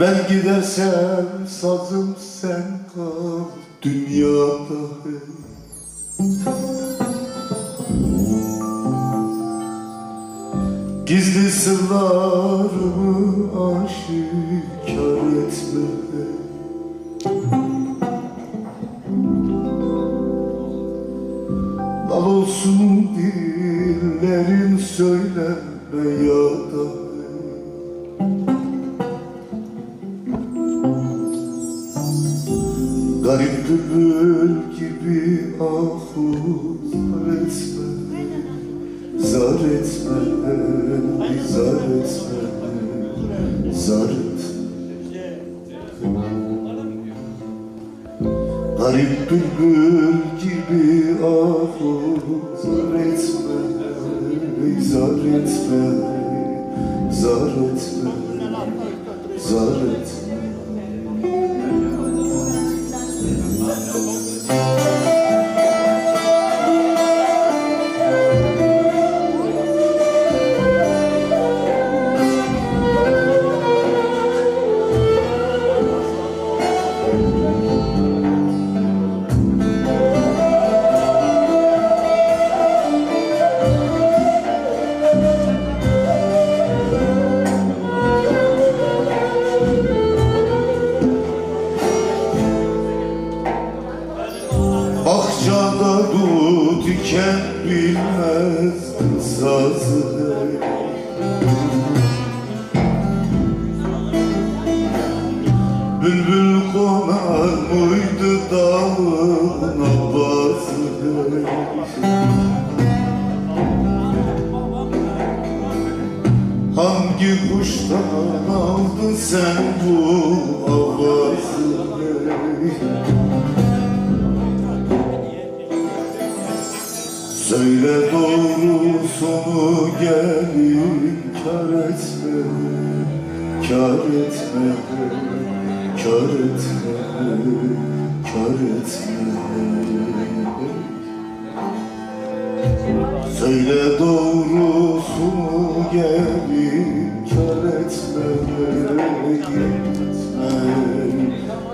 Ben gidersem sazım sen kal dünyada. Gizli sırlarımı aşikar etme Lal olsun dillerin söyleme ya da Garip bülbül gibi ahu zar etme. Zar etme, zar etme, zar etme. Garip bülbül gibi ahu zar etme zar bilmezdim sazı. Bülbül konar mıydı dalına bazı Hangi kuştan aldın sen bu avazı Söyle doğru sonu gelin kar etme Kar etme Kar etme Kar etme. Söyle doğru sonu gelin kar etme Kar etme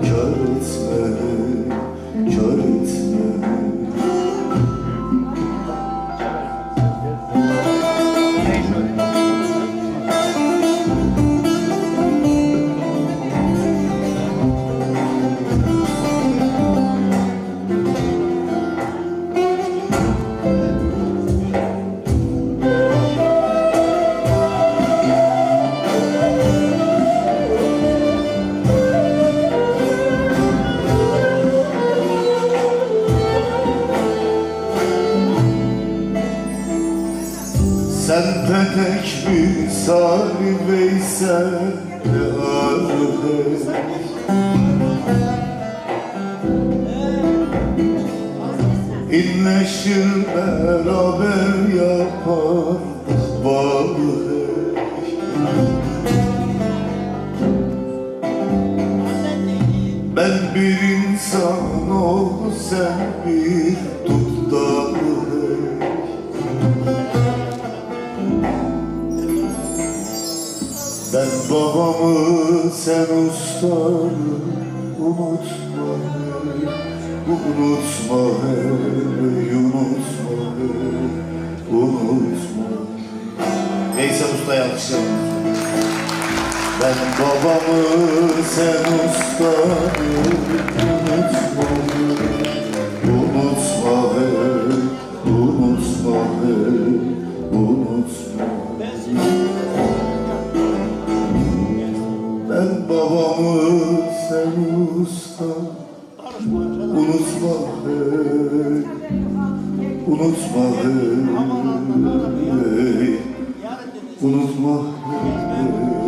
Kar Sen petek misali Veysel ve ağrı İnleşir beraber yapar bağlı Ben bir insan ol sen bir tut Ben babamı sen ustanı unutma hey, Unutma hey, unutma hey, unutma Neyse usta alkışlayalım. Ben babamı sen ustanı unutma Unutma hey, unutma hey, unutma hey.